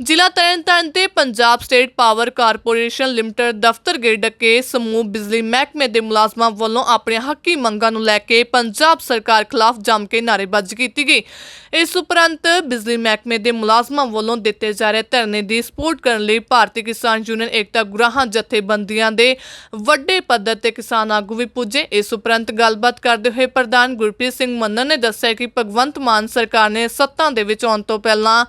ਜ਼ਿਲ੍ਹਾ ਤਰਨਤਾਰਨ ਤੇ Punjab state power corporation limited ਦਫ਼ਤਰ ਗੇੜ ਡੱਕੇ ਸਮੂਹ ਬਿਜਲੀ ਮਹਿਕਮੇ ਦੇ ਮੁਲਾਜ਼ਮਾਂ ਵੱਲੋਂ ਆਪਣੀਆਂ ਹੱਕੀ ਮੰਗਾਂ ਨੂੰ ਲੈ ਕੇ ਪੰਜਾਬ ਸਰਕਾਰ ਖਿਲਾਫ ਜੰਮ ਕੇ ਨਾਅਰੇਬਾਜ਼ੀ ਕੀਤੀ ਗਈ। ਇਸ ਉਪਰੰਤ ਬਿਜਲੀ ਮਹਿਕਮੇ ਦੇ ਮੁਲਾਜ਼ਮਾਂ ਵੱਲੋਂ ਦਿੱਤੇ ਜਾ ਰਹੇ ਧਰਨੇ ਦੀ ਸਪੋਰਟ ਕਰਨ ਲਈ ਭਾਰਤੀ ਕਿਸਾਨ ਯੂਨੀਅਨ ਏਕਤਾ ਗੁਰਾਹਾਂ ਜਥੇਬੰਦੀਆਂ ਦੇ ਵੱਡੇ ਪੱਧਰ ਤੇ ਕਿਸਾਨ ਆਗੂ ਵੀ ਪੁੱਜੇ। ਇਸ ਉਪਰੰਤ ਗੱਲਬਾਤ ਕਰਦੇ ਹੋਏ ਪ੍ਰਧਾਨ ਗੁਰਪ੍ਰੀਤ ਸਿੰਘ ਮੰਨਨ ਨੇ ਦੱਸਿਆ ਕਿ ਭਗਵੰਤ ਮਾਨ ਸਰਕਾਰ ਨੇ ਸੱਤਾ ਦੇ ਵਿੱਚ ਆਉਣ ਤੋਂ ਪਹਿਲਾਂ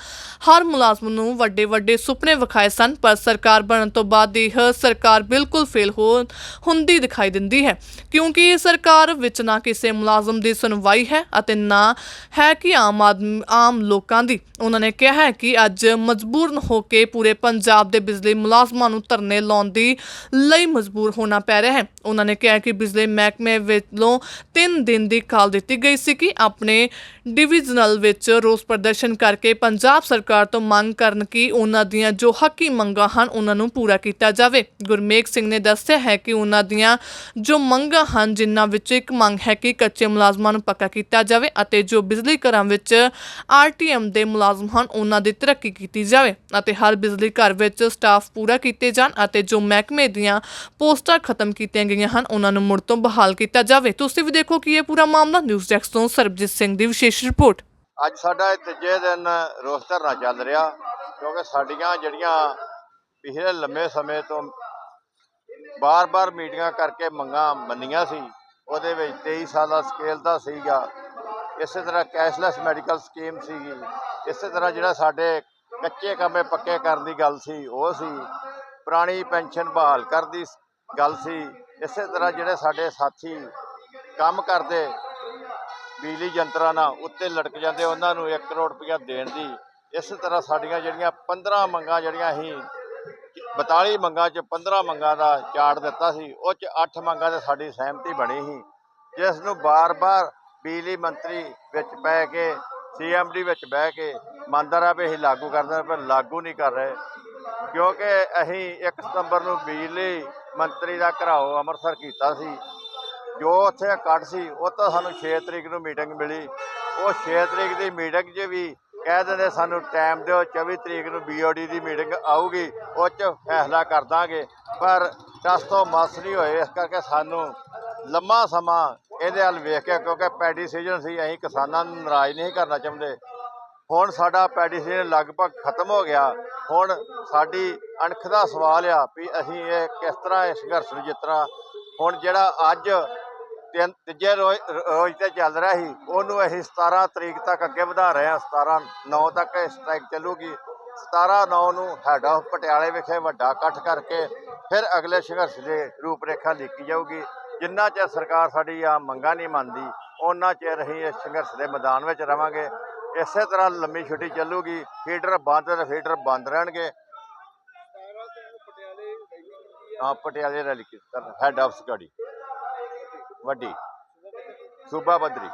ਹਰ ਮੁਲਾਜ਼ਮ ਨੂੰ ਵੱਡੇ ਵੱਡੇ ਸੁਪਨੇ ਵਿਖਾਏ ਸਨ, ਪਰ ਸਰਕਾਰ ਬਣਨ ਤੋਂ ਬਾਅਦ ਇਹ ਸਰਕਾਰ ਬਿਲਕੁਲ ਫੇਲ ਹੋ ਹੁੰਦੀ ਦਿਖਾਈ ਦਿੰਦੀ ਹੈ। ਕਿਉਂਕਿ ਇਹ ਸਰਕਾਰ ਵਿੱਚ ਨਾ ਕਿਸੇ ਮੁਲਾਜ਼ਮ ਦੀ ਸੁਣਵਾਈ ਹੈ ਅਤੇ ਨਾ ਹੈ ਕਿ ਆਮ ਆਦਮੀ, ਆਮ ਲੋਕਾਂ ਦੀ। ਉਹਨਾਂ ਨੇ ਕਿਹਾ ਹੈ ਕਿ ਅੱਜ ਮਜ਼ਬੂਰ ਹੋ ਕੇ ਪੂਰੇ ਪੰਜਾਬ ਦੇ ਬਿਜਲੀ ਮੁਲਾਜ਼ਮਾਂ ਨੂੰ ਧਰਨੇ ਲਾਉਣ ਦੀ ਲਈ ਮਜਬੂਰ ਹੋਣਾ ਪੈ ਰਿਹਾ ਹੈ। ਉਹਨਾਂ ਨੇ ਕਿਹਾ ਕਿ ਬਿਜਲੀ ਮਹਿਕਮੇ ਵੱਲੋਂ 3 ਦਿਨ ਦੀ ਕਾਲ ਦਿੱਤੀ ਗਈ ਸੀ ਕਿ ਆਪਣੇ ਡਿਵੀਜ਼ਨਲ ਵਿੱਚ ਰੋਸ ਪ੍ਰਦਰਸ਼ਨ ਕਰਕੇ ਪੰਜਾਬ ਸਰਕਾਰ ਤੋਂ ਮੰਗ ਕਰਨ ਕਿ ਉਹਨਾਂ ਦੀਆਂ ਜੋ ਹੱਕੀ ਮੰਗਾਂ ਹਨ, ਉਹਨਾਂ ਨੂੰ ਪੂਰਾ ਕੀਤਾ ਜਾਵੇ। ਗੁਰਮੇਖ ਸਿੰਘ ਨੇ ਦੱਸਿਆ ਹੈ ਕਿ ਉਹਨਾਂ ਦੀਆਂ ਜੋ ਮੰਗਾਂ ਹਨ, ਜਿਨ੍ਹਾਂ ਵਿੱਚ ਇੱਕ ਮੰਗ ਹੈ ਕਿ ਕੱਚੇ ਮੁਲਾਜ਼ਮਾਂ ਨੂੰ ਪੱਕਾ ਕੀਤਾ ਜਾਵੇ ਅਤੇ ਜੋ ਬਿਜਲੀ ਘਰਾਂ ਵਿੱਚ ਆਰਟੀਐਮ ਦੇ ਮੁਲਾਜ਼ਮ ਹਨ, ਉਹਨਾਂ ਦੀ ਤਰੱਕੀ ਕੀਤੀ ਜਾਵੇ ਅਤੇ ਹਰ ਬਿਜਲੀ ਘਰ ਵਿੱਚ ਸਟਾਫ ਪੂਰਾ ਕੀਤੇ ਜਾਣ ਅਤੇ ਜੋ ਮਹਿਕਮੇ ਦੀਆਂ ਪੋਸਟਾਂ ਖਤਮ ਕੀਤੀਆਂ ਗਈਆਂ ਹਨ, ਉਹਨਾਂ ਨੂੰ ਮੁੜ ਤੋਂ ਬਹਾਲ ਕੀਤਾ ਜਾਵੇ। ਤੁਸੀਂ ਵੀ ਦੇਖੋ ਕਿ ਇਹ ਪੂਰਾ ਮਾਮਲਾ। ਨਿਊਜ਼ ਡੈਸਕ ਤੋਂ ਸਰਬਜੀਤ ਸਿੰਘ ਦੀ ਵਿਸ਼ੇਸ਼ ਰਿਪੋਰਟ। ਅੱਜ ਸਾਡਾ ਇਹ ਤੀਜੇ ਦਿਨ ਰੋਸ ਧਰਨਾ ਚੱਲ ਰਿਹਾ, ਕਿਉਂਕਿ ਸਾਡੀਆਂ ਜਿਹੜੀਆਂ ਪਿਛਲੇ ਲੰਮੇ ਸਮੇਂ ਤੋਂ ਬਾਰ-ਬਾਰ ਮੀਟਿੰਗਾਂ ਕਰਕੇ ਮੰਗਾਂ ਮੰਨੀਆਂ ਸੀ, ਉਹਦੇ ਵਿੱਚ 23 ਸਾਲਾ ਸਕੇਲ ਦਾ ਸੀਗਾ, ਇਸੇ ਤਰ੍ਹਾਂ ਕੈਸ਼ਲੈਸ ਮੈਡੀਕਲ ਸਕੀਮ ਸੀਗੀ, ਇਸੇ ਤਰ੍ਹਾਂ ਜਿਹੜਾ ਸਾਡੇ ਕੱਚੇ ਕੰਮੇ ਪੱਕੇ ਕਰਨ ਦੀ ਗੱਲ ਸੀ, ਉਹ ਸੀ, ਪੁਰਾਣੀ ਪੈਨਸ਼ਨ ਬਹਾਲ ਕਰਦੀ ਗੱਲ ਸੀ, ਇਸੇ ਤਰ੍ਹਾਂ ਜਿਹੜੇ ਸਾਡੇ ਸਾਥੀ ਕੰਮ ਕਰਦੇ ਬਿਜਲੀ ਯੰਤਰਾਂ ਨਾਲ ਉੱਤੇ ਲਟਕ ਜਾਂਦੇ, ਉਹਨਾਂ ਨੂੰ 1 ਕਰੋੜ ਰੁਪਇਆ ਦੇਣ ਦੀ। ਇਸ ਤਰ੍ਹਾਂ ਸਾਡੀਆਂ ਜਿਹੜੀਆਂ 15 ਮੰਗਾਂ, ਜਿਹੜੀਆਂ ਅਸੀਂ 42 ਮੰਗਾਂ ਚ 15 ਮੰਗਾਂ ਦਾ ਚਾਰਟ ਦਿੱਤਾ ਸੀ, ਉਹ ਚ 8 ਮੰਗਾਂ ਤੇ ਸਾਡੀ ਸਹਿਮਤੀ ਬਣੀ ਸੀ। ਜਿਸ ਨੂੰ ਬਾਰ-ਬਾਰ ਬਿਜਲੀ ਮੰਤਰੀ ਵਿੱਚ ਪੈ ਕੇ ਸੀਐਮਡੀ ਵਿੱਚ ਬਹਿ ਕੇ ਮੰਨਦਾ ਰਿਹਾ ਵੀ ਅਸੀਂ ਲਾਗੂ ਕਰਦੇ ਪਰ ਲਾਗੂ ਨਹੀਂ ਕਰ ਰਹੇ। ਕਿਉਂਕਿ ਅਸੀਂ 1 ਸਤੰਬਰ ਨੂੰ ਬਿਜਲੀ ਮੰਤਰੀ ਦਾ ਘਰਾਓ ਅੰਮ੍ਰਿਤਸਰ ਕੀਤਾ ਸੀ ਜੋ ਉੱਥੇ ਕੱਟ ਸੀ, ਉਹ ਤਾਂ ਸਾਨੂੰ 6 ਤਰੀਕ ਨੂੰ ਮੀਟਿੰਗ ਮਿਲੀ। ਉਹ 6 ਤਰੀਕ ਦੀ ਮੀਟਿੰਗ 'ਚ ਵੀ ਕਹਿ ਦਿੰਦੇ ਸਾਨੂੰ ਟਾਈਮ ਦਿਓ 24 ਤਰੀਕ ਨੂੰ ਬੀਓਡੀ ਦੀ ਮੀਟਿੰਗ ਆਊਗੀ, ਉਹ 'ਚ ਫੈਸਲਾ ਕਰ ਦਾਂਗੇ। ਪਰ ਦਸ ਤੋਂ ਮਸ ਨਹੀਂ ਹੋਏ, ਇਸ ਕਰਕੇ ਸਾਨੂੰ ਲੰਮਾ ਸਮਾਂ ਇਹਦੇ ਵੱਲ ਵੇਖ ਕੇ, ਕਿਉਂਕਿ ਪੈਡੀ ਸੀਜ਼ਨ ਸੀ, ਅਸੀਂ ਕਿਸਾਨਾਂ ਨੂੰ ਨਾਰਾਜ਼ ਨਹੀਂ ਕਰਨਾ ਚਾਹੁੰਦੇ। ਹੁਣ ਸਾਡਾ ਪੈਡੀ ਸੀਜ਼ਨ ਲਗਭਗ ਖਤਮ ਹੋ ਗਿਆ। ਹੁਣ ਸਾਡੀ ਅਣਖ ਦਾ ਸਵਾਲ ਆ ਵੀ ਅਸੀਂ ਇਹ ਕਿਸ ਤਰ੍ਹਾਂ ਇਸ ਸੰਘਰਸ਼ ਨੂੰ ਜਿੱਤਣਾ? ਹੁਣ ਜਿਹੜਾ ਅੱਜ ਤਿੰਨ ਤੀਜੇ ਰੋਜ਼ ਤੇ ਚੱਲ ਰਿਹਾ ਸੀ। ਉਹਨੂੰ ਅਸੀਂ 17 ਤਰੀਕ ਤੱਕ ਅੱਗੇ ਵਧਾ ਰਹੇ ਹਾਂ। 17 9 ਤੱਕ ਇਹ ਸਟ੍ਰਾਈਕ ਚੱਲੂਗੀ। 17 9 ਨੂੰ ਹੈਡ ਆਫ ਪਟਿਆਲੇ ਵਿਖੇ ਵੱਡਾ ਇਕੱਠ ਕਰਕੇ ਫਿਰ ਅਗਲੇ ਸੰਘਰਸ਼ ਦੇ ਰੂਪਰੇਖਾ ਲਿਖੀ ਜਾਊਗੀ। ਜਿੰਨਾ ਚਿਰ ਸਰਕਾਰ ਸਾਡੀ ਆ ਮੰਗਾਂ ਨਹੀਂ ਮੰਨਦੀ ਉਹਨਾਂ ਚਿਰ ਅਸੀਂ ਇਸ ਸੰਘਰਸ਼ ਦੇ ਮੈਦਾਨ ਵਿੱਚ ਰਵਾਂਗੇ। ਇਸੇ ਤਰ੍ਹਾਂ ਲੰਮੀ ਛੁੱਟੀ ਚੱਲੂਗੀ। ਫੀਡਰ ਬੰਦ ਤੇ ਫੀਡਰ ਬੰਦ ਰਹਿਣਗੇ। ਹਾਂ ਪਟਿਆਲੇ ਰੈਲੀ ਕੀਤਾ ਹੈਡ ਆਫ ਸਕਾਡੀ ਵੱਡੀ। ਸੂਬਾ ਪੱਧਰੀ।